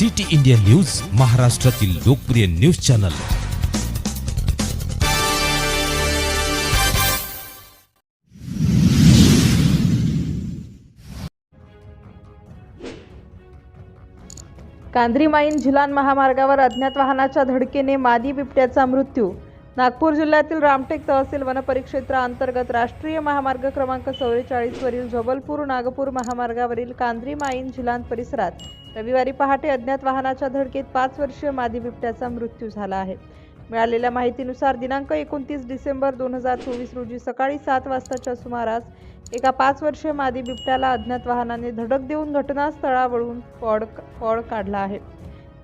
City India news महाराष्ट्रातील लोकप्रिय news channel. कांद्री माईन झिलान महामार्गावर अज्ञात वाहनाच्या धडकेने मादी बिबट्याचा मृत्यू नागपूर जिल्ह्यातील रामटेक तहसील वनपरिक्षेत्राअंतर्गत राष्ट्रीय महामार्ग क्रमांक चौवेचाळीसवरील जबलपूर नागपूर महामार्गावरील कांद्री माईन झिलांत परिसरात रविवारी पहाटे अज्ञात वाहनाच्या धडकेत पाच वर्षीय मादी बिबट्याचा मृत्यू झाला आहे. मिळालेल्या माहितीनुसार दिनांक एकोणतीस डिसेंबर दोन हजार चोवीस रोजी सकाळी सात वाजताच्या सुमारास एका पाच वर्षीय मादी बिबट्याला अज्ञात वाहनाने धडक देऊन घटनास्थळावरून पळ पळ काढला आहे.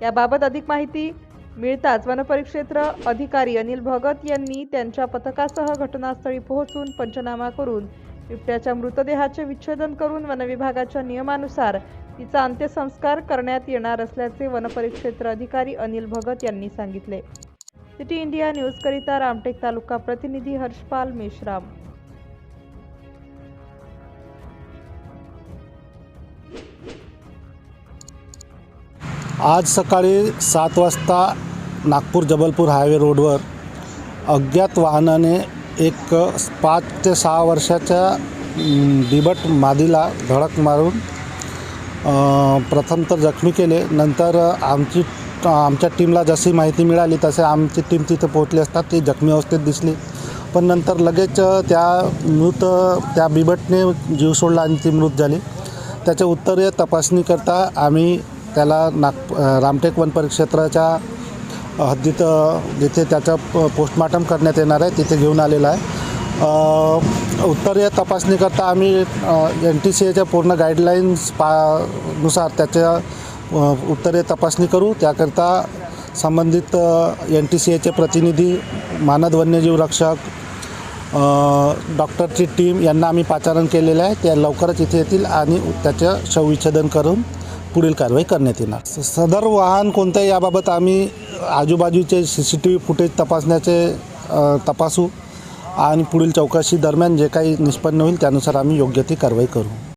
याबाबत अधिक माहिती मिळताच वनपरिक्षेत्र अधिकारी अनिल भगत यांनी त्यांच्या पथकासह घटनास्थळी पोहोचून पंचनामा करून बिबट्याच्या मृतदेहाचे विच्छेदन करून वनविभागाच्या नियमानुसार तिचा अंत्यसंस्कार करण्यात येणार असल्याचे वनपरिक्षेत्र अधिकारी अनिल भगत यांनी सांगितले. सिटी इंडिया न्यूजकरिता रामटेक तालुका प्रतिनिधी हर्षपाल मेश्राम. आज सकाळी सात वाजता नागपूर जबलपूर हायवे रोडवर अज्ञात वाहनाने एक पाच ते सहा वर्षाच्या बिबट मादीला धडक मारून प्रथम तर जखमी केले. नंतर आमची आमच्या टीमला जशी माहिती मिळाली तसे आमची टीम तिथे पोहोचली असतात ती जखमी अवस्थेत दिसली. पण नंतर लगेच त्या मृत त्या बिबटने जीव सोडला आणि ती मृत झाली. त्याच्या उत्तरीय तपासणीकरता आम्ही त्याला नाग रामटेक वन परिक्षेत्राच्या हद्दीत जिथे त्याचं पोस्टमार्टम करण्यात येणार आहे तिथे घेऊन आलेला आहे. अ, उत्तरीय तपासणीकरता आम्ही एन टी सी एच्या पूर्ण गाईडलाईन्स पा नुसार त्याच्या उत्तरीय तपासणी करू. त्याकरता संबंधित एन टी सी एचे प्रतिनिधी मानद वन्यजीव रक्षक डॉक्टरची टीम यांना आम्ही पाचारण केलेलं आहे. त्या लवकरच इथे येतील आणि त्याचं शवविच्छेदन करून पुढील कारवाई करण्यात येणार. सदर वाहन कोणतंही याबाबत आम्ही आजूबाजूचे C C T V footage तपासण्याचे तपासू आणि पुढील चौकशी दरम्यान जे काही निष्पन्न होईल त्यानुसार आम्ही योग्य ती कारवाई करू.